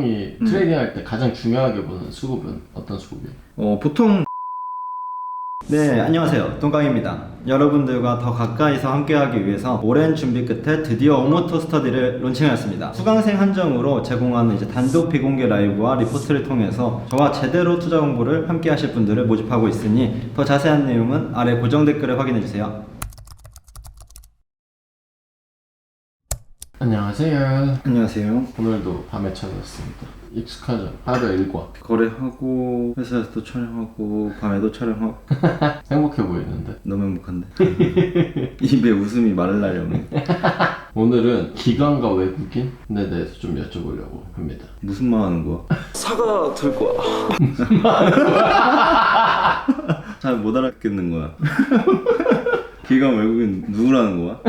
형이 음. 트레이딩 할 때 가장 중요하게 보는 수급은 어떤 수급이에요? 어, 보통 네, 안녕하세요. 동강입니다. 여러분들과 더 가까이서 함께하기 위해서 오랜 준비 끝에 드디어 오모토 스터디를 론칭하였습니다. 수강생 한정으로 제공하는 이제 단독 비공개 라이브와 리포트를 통해서 저와 제대로 투자 공부를 함께 하실 분들을 모집하고 있으니 더 자세한 내용은 아래 고정 댓글을 확인해 주세요. 안녕하세요. 안녕하세요. 오늘도 밤에 찾아왔습니다. 익숙하죠? 하루 일과. 거래하고 회사에서도 촬영하고 밤에도 촬영하고 행복해 보이는데. 너무 행복한데 입에 웃음이 마를라려면 오늘은 기관과 외국인에 대해서 좀 여쭤보려고 합니다. 무슨 말 하는 거야? 사과 들 거야. 잘 못 알아듣겠는 거야. 기관 외국인 누구라는 거야?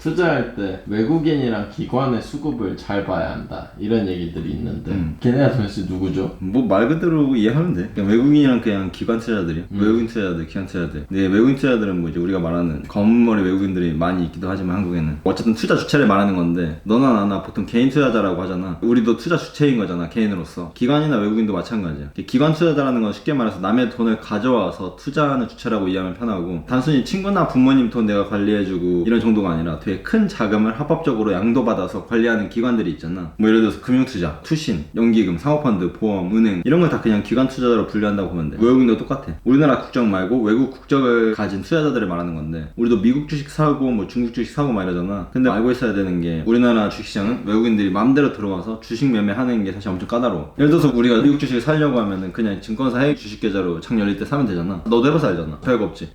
투자할 때 외국인이랑 기관의 수급을 잘 봐야 한다. 이런 얘기들이 있는데 음. 걔네가 도대체 누구죠? 뭐 말 그대로 이해하면 돼. 그냥 외국인이랑 그냥 기관 투자자들이야. 외국인 투자자들, 기관 투자자들. 근데 외국인 투자자들은 뭐 이제 우리가 말하는 검은 머리 외국인들이 많이 있기도 하지만 한국에는 어쨌든 투자 주체를 말하는 건데 너나 나나 보통 개인 투자자라고 하잖아. 우리도 투자 주체인 거잖아 개인으로서. 기관이나 외국인도 마찬가지야. 기관 투자자라는 건 쉽게 말해서 남의 돈을 가져와서 투자하는 주체라고 이해하면 편하고 단순히 친구나 부모님 돈 내가 관리해주고 이런 정도가 아니라 되게 큰 자금을 합법적으로 양도받아서 관리하는 기관들이 있잖아. 뭐 예를 들어서 금융투자, 투신, 연기금, 사모펀드, 보험, 은행 이런 걸 다 그냥 기관 투자자로 분류한다고 보면 돼. 외국인도 똑같아. 우리나라 국적 말고 외국 국적을 가진 투자자들을 말하는 건데 우리도 미국 주식 사고 뭐 중국 주식 사고 막 이러잖아. 근데 알고 있어야 되는 게 우리나라 주식시장은 외국인들이 마음대로 들어와서 주식 매매하는 게 사실 엄청 까다로워. 예를 들어서 우리가 미국 주식을 사려고 하면은 그냥 증권사 해외 주식 계좌로 창 열릴 때 사면 되잖아. 너도 해봐서 알잖아. 별거 없지.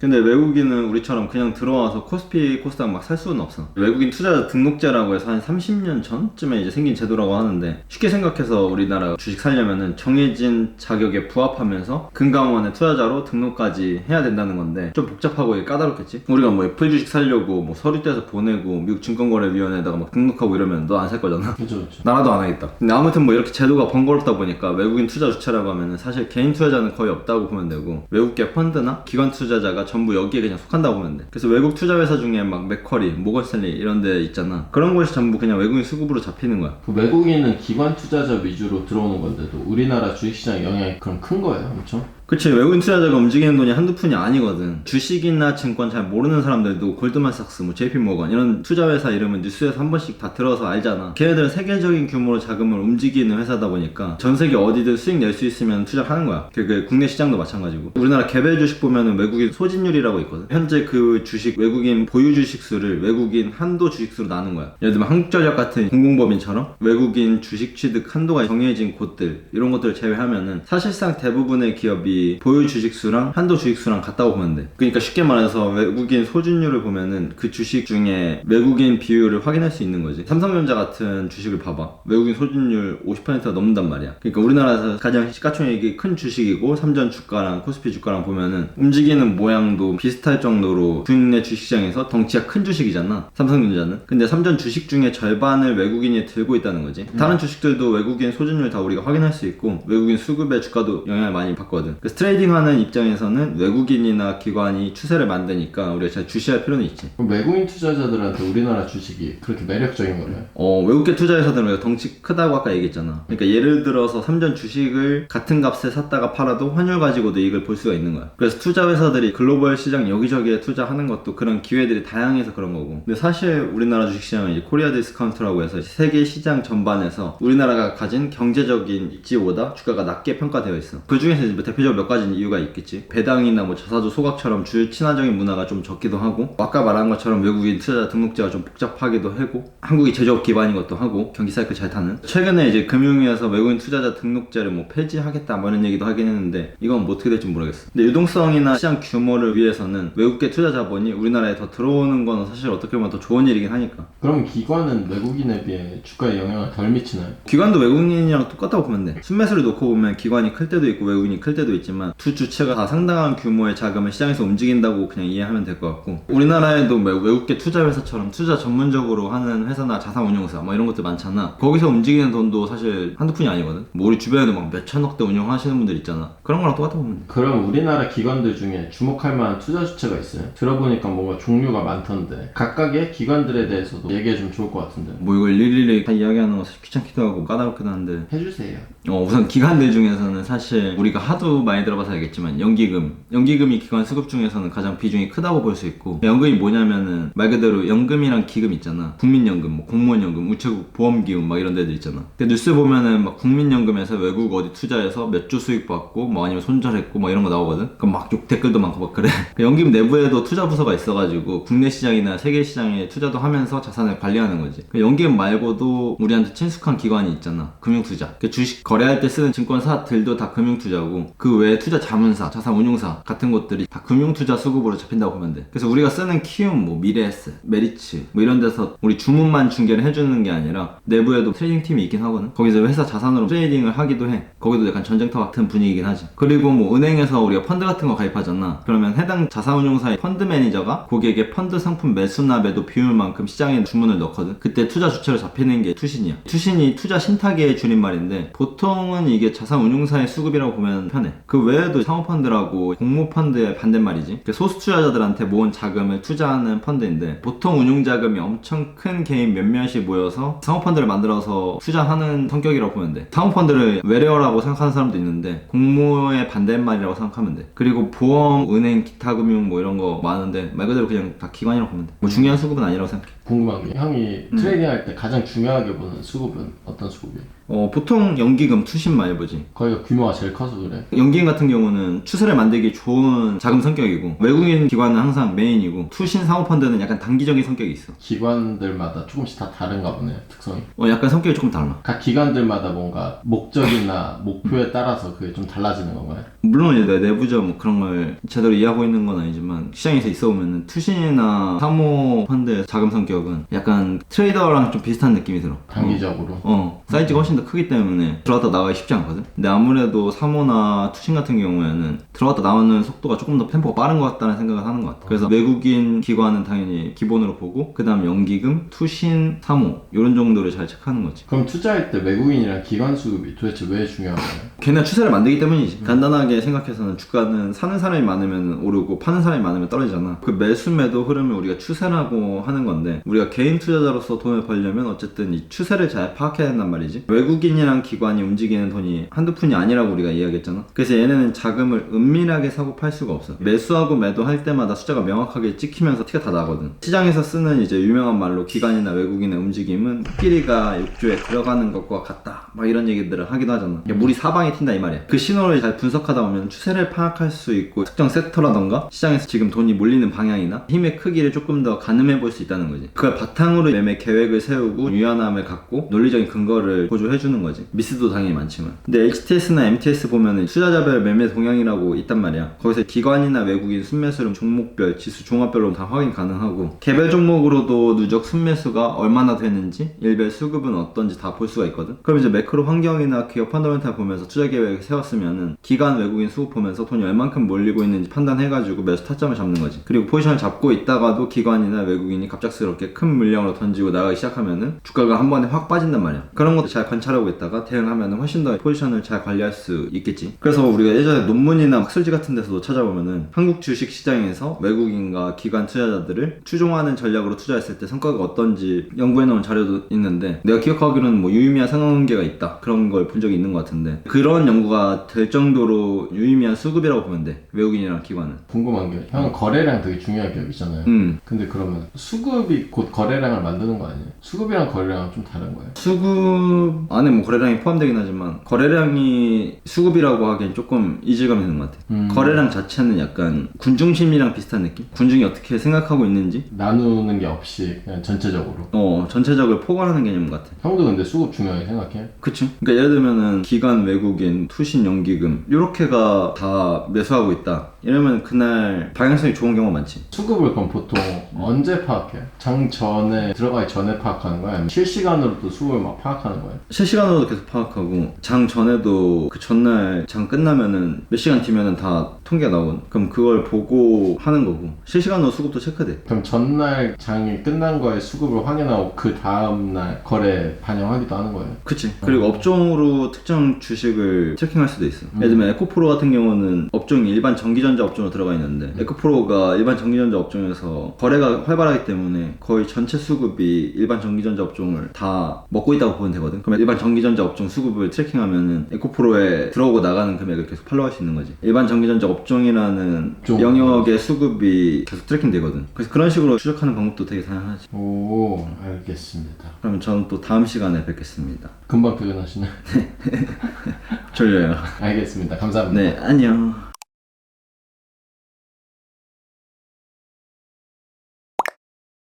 근데 외국인은 우리처럼 그냥 들어와서 코스피 코스닥 막살 수는 없어. 외국인 투자자 등록제라고 해서 한 30년 전쯤에 이제 생긴 제도라고 하는데 쉽게 생각해서 우리나라 주식 살려면은 정해진 자격에 부합하면서 금감원의 투자자로 등록까지 해야 된다는 건데 좀 복잡하고 까다롭겠지? 우리가 뭐 애플 주식 살려고 뭐 서류 떼서 보내고 미국 증권거래위원회에다가 막 등록하고 이러면 너 안 살 거잖아. 그죠, 그죠. 나라도 안 하겠다. 근데 아무튼 뭐 이렇게 제도가 번거롭다 보니까 외국인 투자 주체라고 하면은 사실 개인 투자자는 거의 없다고 보면 되고 외국계 펀드나 기관 투자자가 전부 여기에 그냥 속한다고 보면 돼. 그래서 외국 투자 회사 중에 막 맥쿼리, 모건 스탠리 이런 데 있잖아. 그런 곳이 전부 그냥 외국인 수급으로 잡히는 거야. 그 외국인은 기관 투자자 위주로 들어오는 건데도 우리나라 주식시장 영향이 그럼 큰 거예요, 엄청? 그치 외국인 투자자가 움직이는 돈이 한두 푼이 아니거든. 주식이나 증권 잘 모르는 사람들도 골드만삭스 뭐 JP모건 이런 투자회사 이름은 뉴스에서 한 번씩 다 들어서 알잖아. 걔네들은 세계적인 규모로 자금을 움직이는 회사다 보니까 전 세계 어디든 수익 낼 수 있으면 투자하는 거야. 그게 국내 시장도 마찬가지고. 우리나라 개별 주식 보면은 외국인 소진율이라고 있거든. 현재 그 주식 외국인 보유 주식 수를 외국인 한도 주식 수로 나눈 거야. 예를 들면 한국전력 같은 공공법인처럼 외국인 주식 취득 한도가 정해진 곳들 이런 것들을 제외하면은 사실상 대부분의 기업이 보유 주식수랑 한도 주식수랑 같다고 보면 돼. 그러니까 쉽게 말해서 외국인 소진율을 보면은 그 주식 중에 외국인 비율을 확인할 수 있는 거지. 삼성전자 같은 주식을 봐봐. 외국인 소진율 50%가 넘는단 말이야. 그러니까 우리나라에서 가장 시가총액이 큰 주식이고 삼전 주가랑 코스피 주가랑 보면은 움직이는 모양도 비슷할 정도로 국내 주식시장에서 덩치가 큰 주식이잖아. 삼성전자는. 근데 삼전 주식 중에 절반을 외국인이 들고 있다는 거지. 다른 주식들도 외국인 소진율 다 우리가 확인할 수 있고 외국인 수급의 주가도 영향을 많이 받거든. 그래서 트레이딩하는 입장에서는 외국인이나 기관이 추세를 만드니까 우리가 잘 주시할 필요는 있지. 그럼 외국인 투자자들한테 우리나라 주식이 그렇게 매력적인 거예요? 어, 외국계 투자회사들은 우리가 덩치 크다고 아까 얘기했잖아. 그러니까 예를 들어서 삼전 주식을 같은 값에 샀다가 팔아도 환율 가지고도 이익을 볼 수가 있는 거야. 그래서 투자회사들이 글로벌 시장 여기저기에 투자하는 것도 그런 기회들이 다양해서 그런 거고. 근데 사실 우리나라 주식시장은 이제 코리아 디스카운트라고 해서 세계 시장 전반에서 우리나라가 가진 경제적인 입지보다 주가가 낮게 평가되어 있어. 그 중에서 이제 뭐 대표적으로 몇 가지 이유가 있겠지. 배당이나 뭐 자사주 소각처럼 주 친화적인 문화가 좀 적기도 하고, 아까 말한 것처럼 외국인 투자자 등록제가 좀 복잡하기도 하고, 한국이 제조업 기반인 것도 하고, 경기 사이클 잘 타는. 최근에 이제 금융위에서 외국인 투자자 등록제를 뭐 폐지하겠다 뭐 이런 얘기도 하긴 했는데, 이건 뭐 어떻게 될지 모르겠어. 근데 유동성이나 시장 규모를 위해서는 외국계 투자 자본이 우리나라에 더 들어오는 거는 사실 어떻게 보면 더 좋은 일이긴 하니까. 그럼 기관은 외국인에 비해 주가에 영향을 덜 미치나요? 기관도 외국인이랑 똑같다고 보면 돼. 순매수를 놓고 보면 기관이 클 때도 있고 외국인이 클 때도 있지 만 이야기했지만 두 주체가 다 상당한 규모의 자금을 시장에서 움직인다고 그냥 이해하면 될 것 같고 우리나라에도 뭐 외국계 투자 회사처럼 투자 전문적으로 하는 회사나 자산운용사 뭐 이런 것들 많잖아. 거기서 움직이는 돈도 사실 한두 푼이 아니거든. 뭐 우리 주변에도 막 몇천억대 운용하시는 분들 있잖아. 그런 거랑 똑같다고 보면 돼. 그럼 우리나라 기관들 중에 주목할 만한 투자 주체가 있어요? 들어보니까 뭔가 종류가 많던데. 각각의 기관들에 대해서도 얘기해주면 좋을 것 같은데. 뭐 이걸 일일이 다 이야기하는 거 사실 귀찮기도 하고 까다롭기도 한데. 해주세요. 어, 우선 기관들 중에서는 사실 우리가 하도 많이 들어봐서 알겠지만 연기금 연기금이 기관 수급 중에서는 가장 비중이 크다고 볼 수 있고 연금이 뭐냐면은 말 그대로 연금이랑 기금 있잖아. 국민연금 뭐 공무원연금 우체국 보험기금 막 이런 데들 있잖아. 근데 뉴스 보면은 막 국민연금에서 외국 어디 투자해서 몇 주 수익 받고 뭐 아니면 손절했고 막 이런 거 나오거든? 그럼 막 욕 댓글도 많고 막 그래. 그 연기금 내부에도 투자 부서가 있어가지고 국내 시장이나 세계 시장에 투자도 하면서 자산을 관리하는 거지. 그 연기금 말고도 우리한테 친숙한 기관이 있잖아. 금융투자. 그 주식 거래할 때 쓰는 증권사들도 다 금융투자고 그 외에 투자 자문사 자산운용사 같은 것들이 다 금융투자 수급으로 잡힌다고 보면 돼. 그래서 우리가 쓰는 키움 뭐 미래에셋 메리츠 뭐 이런 데서 우리 주문만 중개를 해주는 게 아니라 내부에도 트레이딩 팀이 있긴 하거든. 거기서 회사 자산으로 트레이딩을 하기도 해. 거기도 약간 전쟁터 같은 분위기긴 하지. 그리고 뭐 은행에서 우리가 펀드 같은 거 가입하잖아. 그러면 해당 자산운용사의 펀드 매니저가 고객의 펀드 상품 매수납에도 비율만큼 시장에 주문을 넣거든. 그때 투자 주체로 잡히는 게 투신이야. 투신이 투자 신탁의 줄임말인데 보통은 이게 자산운용사의 수급이라고 보면 편해 그 외에도 상호펀드라고 공모펀드의 반대말이지. 그 소수 투자자들한테 모은 자금을 투자하는 펀드인데 보통 운용 자금이 엄청 큰 개인 몇몇이 모여서 상호펀드를 만들어서 투자하는 성격이라고 보면 돼. 상호펀드를 외래어라고 생각하는 사람도 있는데 공모의 반대말이라고 생각하면 돼. 그리고 보험, 은행, 기타 금융 뭐 이런 거 많은데 말 그대로 그냥 다 기관이라고 보면 돼뭐 중요한 수급은 아니라고 생각해 궁금한 게 형이 트레이딩 할 때 가장 중요하게 보는 수급은 어떤 수급이에요? 어 보통 연기금 투신만 해보지. 거기가 규모가 제일 커서 그래. 연기금 같은 경우는 추세를 만들기 좋은 자금 성격이고 외국인 기관은 항상 메인이고 투신 사모펀드는 약간 단기적인 성격이 있어. 기관들마다 조금씩 다 다른가 보네요 특성이. 어 약간 성격이 조금 달라. 각 기관들마다 뭔가 목적이나 목표에 따라서 그게 좀 달라지는 건가요? 물론 이제 내 내부적 뭐 그런 걸 제대로 이해하고 있는 건 아니지만 시장에서 있어 보면은 투신이나 사모 펀드의 자금 성격은 약간 트레이더랑 좀 비슷한 느낌이 들어. 단기적으로? 어. 사이즈가 훨씬 더 크기 때문에 들어갔다 나가기 쉽지 않거든. 근데 아무래도 사모나 투신 같은 경우에는 들어갔다 나오는 속도가 조금 더 템포가 빠른 것 같다는 생각을 하는 것 같아. 그래서 외국인 기관은 당연히 기본으로 보고 그 다음 연기금, 투신, 사모 이런 정도를 잘 체크하는 거지. 그럼 투자할 때 외국인이랑 기관 수급이 도대체 왜 중요한 거예요? 걔네 추세를 만들기 때문이지. 간단하게 생각해서는 주가는 사는 사람이 많으면 오르고 파는 사람이 많으면 떨어지잖아. 그 매수 매도 흐름을 우리가 추세라고 하는 건데 우리가 개인 투자자로서 돈을 벌려면 어쨌든 이 추세를 잘 파악해야 된단 말이지. 외국인이랑 기관이 움직이는 돈이 한두 푼이 아니라고 우리가 이야기했잖아. 그래서 얘네는 자금을 은밀하게 사고 팔 수가 없어. 매수하고 매도할 때마다 숫자가 명확하게 찍히면서 티가 다 나거든. 시장에서 쓰는 이제 유명한 말로 기관이나 외국인의 움직임은 코끼리가 욕조에 들어가는 것과 같다. 막 이런 얘기들을 하기도 하잖아. 그러니까 물이 사방에 튄다 이 말이야. 그 신호를 잘 분석하다 보면 추세를 파악할 수 있고 특정 섹터라던가 시장에서 지금 돈이 몰리는 방향이나 힘의 크기를 조금 더 가늠해 볼 수 있다는 거지. 그걸 바탕으로 매매 계획을 세우고 유연함을 갖고 논리적인 근거를 보조해 주는 거지. 미스도 당연히 많지만. 근데 HTS나 MTS 보면은 투자자별 매매 동향이라고 있단 말이야. 거기서 기관이나 외국인 순매수를 종목별 지수 종합별로 다 확인 가능하고 개별 종목으로도 누적 순매수가 얼마나 되는지 일별 수급은 어떤지 다 볼 수가 있거든. 그럼 이제 매크로 환경이나 기업 펀더멘탈 보면서 투자 계획을 세웠으면은 기관 외 국인 수급 보면서 돈이 얼만큼 몰리고 있는지 판단해가지고 매수 타점을 잡는 거지. 그리고 포지션을 잡고 있다가도 기관이나 외국인이 갑작스럽게 큰 물량으로 던지고 나가기 시작하면은 주가가 한 번에 확 빠진단 말이야. 그런 것도 잘 관찰하고 있다가 대응하면은 훨씬 더 포지션을 잘 관리할 수 있겠지. 그래서 우리가 예전에 논문이나 학술지 같은 데서도 찾아보면은 한국 주식 시장에서 외국인과 기관 투자자들을 추종하는 전략으로 투자했을 때 성과가 어떤지 연구해 놓은 자료도 있는데 내가 기억하기로는 뭐 유의미한 상관관계가 있다. 그런 걸 본 적이 있는 것 같은데 그런 연구가 될 정도로 유의미한 수급이라고 보면 돼 외국인이랑 기관은 궁금한 게 형은 거래량 되게 중요한 기업이잖아요 음 근데 그러면 수급이 곧 거래량을 만드는 거 아니에요? 수급이랑 거래량은 좀 다른 거예요? 수급 안에 뭐 거래량이 포함되긴 하지만 거래량이 수급이라고 하기엔 조금 이질감이 드는 것 같아 음. 거래량 자체는 약간 군중심이랑 비슷한 느낌? 군중이 어떻게 생각하고 있는지 나누는 게 없이 그냥 전체적으로 어 전체적으로 포괄하는 개념 같아 형도 근데 수급 중요하게 생각해요? 그치 그러니까 예를 들면은 기관 외국인 투신 연기금 요렇게 가 다 매수하고 있다 이러면 그날 방향성이 좋은 경우가 많지. 수급을 그럼 보통 언제 파악해요? 장 전에 들어가기 전에 파악하는 거야? 아니면 실시간으로도 수급을 막 파악하는 거예요? 실시간으로도 계속 파악하고 장 전에도 그 전날 장 끝나면은 몇 시간 뒤면은 다 통계가 나오거든. 그럼 그걸 보고 하는 거고 실시간으로 수급도 체크돼. 그럼 전날 장이 끝난 거에 수급을 확인하고 그 다음 날 거래 반영하기도 하는 거예요? 그치. 그리고 업종으로 특정 주식을 트래킹할 수도 있어. 예를 들면 에코프로 같은 경우는 업종이 일반 전기전자 업종으로 들어가 있는데 에코프로가 일반 전기전자 업종에서 거래가 활발하기 때문에 거의 전체 수급이 일반 전기전자 업종을 다 먹고 있다고 보면 되거든. 그러면 일반 전기전자 업종 수급을 트래킹하면은 에코프로에 들어오고 나가는 금액을 계속 팔로우할 수 있는 거지. 일반 전기전자 업종이라는 좀. 영역의 수급이 계속 트래킹 되거든. 그래서 그런 식으로 추적하는 방법도 되게 다양하지. 오 알겠습니다. 그러면 저는 또 다음 시간에 뵙겠습니다. 금방 퇴근하시네. 졸려요. 알겠습니다. 감사합니다. 네, 안녕.